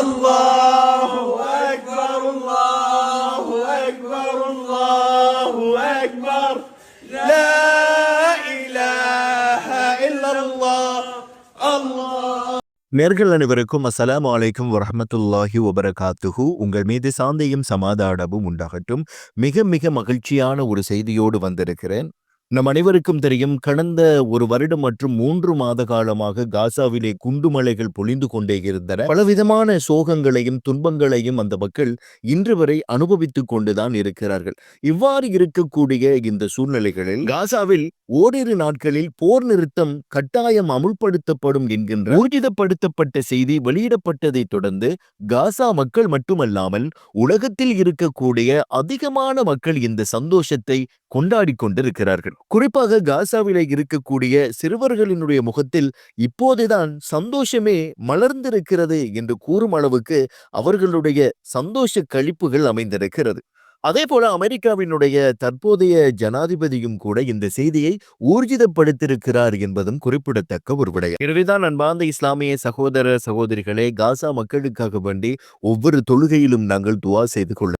الله أكبر الله أكبر الله أكبر لا إله إلا الله الله நேர்கள் அனைவருக்கும் அஸ்ஸலாமு அலைக்கும் வரஹ்மத்துல்லாஹி வபரகாத்துஹு உங்கள் மீது சாந்தியும் சமாதானமும் உண்டாகட்டும் மிக மிக மகிழ்ச்சியான ஒரு செய்தியோடு வந்திருக்கிறேன் நம் அனைவருக்கும் தெரியும் கடந்த ஒரு வருடம் மற்றும் மூன்று மாத காலமாக காசாவிலே குண்டுமலைகள் பொழிந்து கொண்டே இருந்தன. பலவிதமான சோகங்களையும் துன்பங்களையும் அந்த மக்கள் இன்று வரை அனுபவித்துக் கொண்டுதான் இருக்கிறார்கள். இவ்வாறு இருக்கக்கூடிய இந்த சூழ்நிலைகளில் காசாவில் ஓரிரு நாட்களில் போர் நிறுத்தம் கட்டாயம் அமுல்படுத்தப்படும் என்கின்ற ஊர்ஜிதப்படுத்தப்பட்ட செய்தி வெளியிடப்பட்டதைத் தொடர்ந்து காசா மக்கள் மட்டுமல்லாமல் உலகத்தில் இருக்கக்கூடிய அதிகமான மக்கள் இந்த சந்தோஷத்தை கொண்டாடி கொண்டிருக்கிறார்கள். குறிப்பாக காசாவிலே இருக்கக்கூடிய சிறுவர்களினுடைய முகத்தில் இப்போதுதான் சந்தோஷமே மலர்ந்திருக்கிறது என்று கூறும் அளவுக்கு அவர்களுடைய சந்தோஷ கழிப்புகள் அமைந்திருக்கிறது. அதே போல அமெரிக்காவினுடைய தற்போதைய ஜனாதிபதியும் கூட இந்த செய்தியை ஊர்ஜிதப்படுத்தியிருக்கிறார் என்பதும் குறிப்பிடத்தக்க ஒரு விடயம். எனவேதான் அன்பார்ந்த இஸ்லாமிய சகோதர சகோதரிகளே காசா மக்களுக்காக வேண்டி ஒவ்வொரு தொழுகையிலும் நாங்கள் துவா செய்து கொள்ள